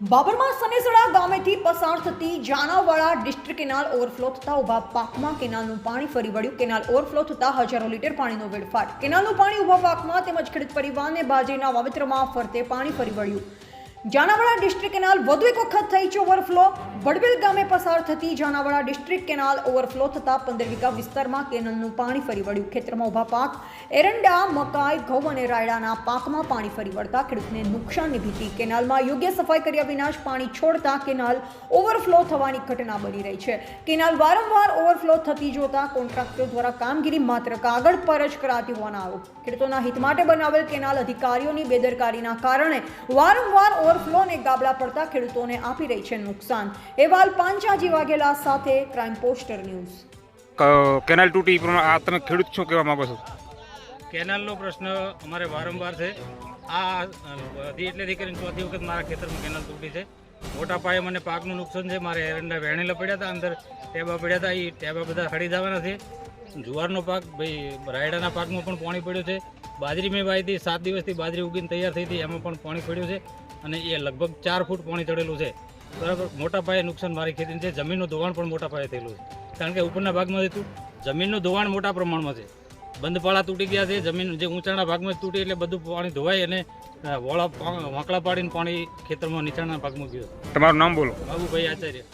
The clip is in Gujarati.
બાબરમાં સનેસડા ગામેથી પસાર થતી જાનાવાળા ડિસ્ટ્રિક્ટ કેનાલ ઓવરફ્લો થતા ઊભા પાકમાં કેનાલનું પાણી ફરી વળ્યું. કેનાલ ઓવરફ્લો થતા હજારો લીટર પાણીનો વેડફાટ. કેનાલનું પાણી ઊભા પાકમાં તેમજ ખેડૂત પરિવારને બાજરીના વાવેતરમાં ફરતે પાણી ફરી વળ્યું. જાનાવાડા ડિસ્ટ્રિક્ટ કેનાલ વધુ એક વખત થઈ છે ઓવરફ્લો. વડવેલ ગામે પસાર થતી જાનાવાડા ડિસ્ટ્રિક્ટ કેનાલ ઓવરફ્લો થતા પંદર વીઘા વિસ્તારમાં કેનાલનું પાણી ફરી વળ્યું. ખેતરમાં ઊભા પાક, એરંડા, મકાઈ, ઘઉં અને રાયડાના પાકમાં પાણી ફરી વળતા ખેડૂતને નુકસાનની ભીતિ. કેનાલમાં યોગ્ય સફાઈ કર્યા વિના જ પાણી છોડતા કેનાલ ઓવરફ્લો થવાની ઘટના બની રહી છે. કેનાલ વારંવાર ઓવરફ્લો થતી જોતા કોન્ટ્રાક્ટર દ્વારા કામગીરી માત્ર કાગળ પર જ કરાતી હોવાના આરોપ. ખેડૂતોના હિત માટે બનાવેલ કેનાલ અધિકારીઓની બેદરકારીના કારણે વારંવાર ઓવરફ્લો અને ગાબડા પડતા ખેડૂતોને આપી રહી છે નુકસાન. એવાલ પાંચાજી વાઘેલા સાથે ક્રાઇમ પોસ્ટર ન્યૂઝ કેનાલ તૂટી આ તમે ખેડૂત છો કહેવા માંગો છો? કેનાલનો પ્રશ્ન અમારે વારંવાર છે. આ એટલેથી કરીને ચોથી વખત મારા ખેતરમાં કેનાલ તૂટી છે. મોટા પાયે મને પાકનું નુકસાન છે. મારે એરંડા વેણેલા પડ્યા હતા અંદર ટેબા પડ્યા હતા. એ ટેબા બધા હળી જવાના છે. જુવારનો પાક ભાઈ રાયડાના પાકમાં પણ પાણી પડ્યું છે. બાજરી મેં વાવી હતી સાત દિવસથી બાજરી ઉગીને તૈયાર થઈ હતી એમાં પણ પાણી પડ્યું છે અને એ લગભગ ચાર ફૂટ પાણી ચડેલું છે. બરાબર મોટા પાયે નુકસાન મારી ખેતીને છે જમીનનું ધોવાણ પણ મોટા પાયે થયેલું છે. કારણ કે ઉપરના ભાગમાં હતું જમીનનું ધોવાણ મોટા પ્રમાણમાં છે. બંધ પાળા તૂટી ગયા છે જમીન જે ઊંચાણા ભાગમાં તૂટી એટલે બધું પાણી ધોવાય અને વોળા વાંકડા પાડીને પાણી ખેતરમાં નીચાણના ભાગમાં ગયું તમારું નામ બોલો. બાબુભાઈ આચાર્ય.